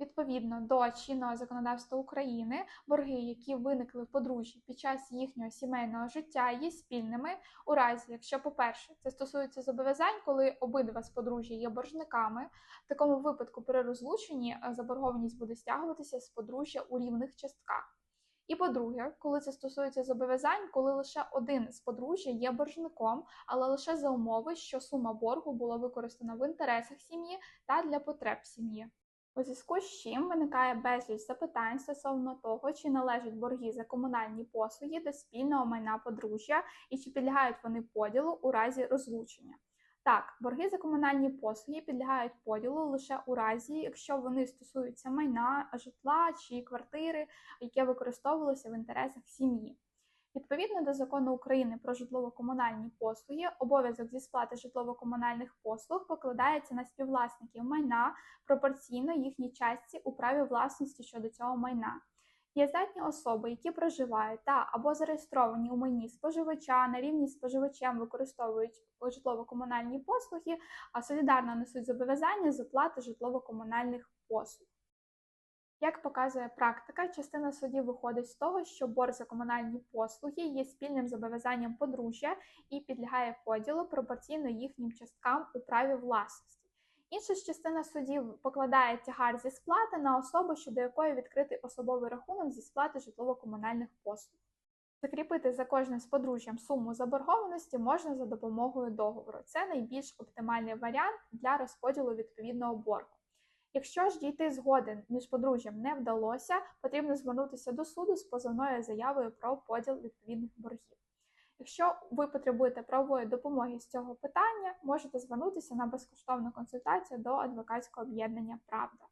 Відповідно до чинного законодавства України, борги, які виникли в подружжі під час їхнього сімейного життя, є спільними у разі, якщо, по-перше, це стосується зобов'язань, коли обидва з подружжя є боржниками. В такому випадку при розлученні е, заборгованість буде стягуватися з подружжя у рівних частках. І по-друге, коли це стосується зобов'язань, коли лише один з подружжя є боржником, але лише за умови, що сума боргу була використана в інтересах сім'ї та для потреб сім'ї. У зв'язку з чим виникає безліч запитань стосовно того, чи належать борги за комунальні послуги до спільного майна подружжя і чи підлягають вони поділу у разі розлучення. Так, борги за комунальні послуги підлягають поділу лише у разі, якщо вони стосуються майна, житла чи квартири, яке використовувалося в інтересах сім'ї. Відповідно до закону України про житлово-комунальні послуги, обов'язок зі сплати житлово-комунальних послуг покладається на співвласників майна пропорційно їхній частці у праві власності щодо цього майна. Дієздатні особи, які проживають та або зареєстровані у майні споживача на рівні з споживачем використовують житлово-комунальні послуги, а солідарно несуть зобов'язання з оплати житлово-комунальних послуг. Як показує практика, частина судів виходить з того, що борг за комунальні послуги є спільним зобов'язанням подружжя і підлягає поділу пропорційно їхнім часткам у праві власності. Інша ж частина судів покладає тягар зі сплати на особу, щодо якої відкритий особовий рахунок зі сплати житлово-комунальних послуг. Закріпити за кожним з подружжям суму заборгованості можна за допомогою договору. Це найбільш оптимальний варіант для розподілу відповідного боргу. Якщо ж дійти згоден між подружжям не вдалося, потрібно звернутися до суду з позовною заявою про поділ відповідних боргів. Якщо ви потребуєте правової допомоги з цього питання, можете звернутися на безкоштовну консультацію до адвокатського об'єднання Правда.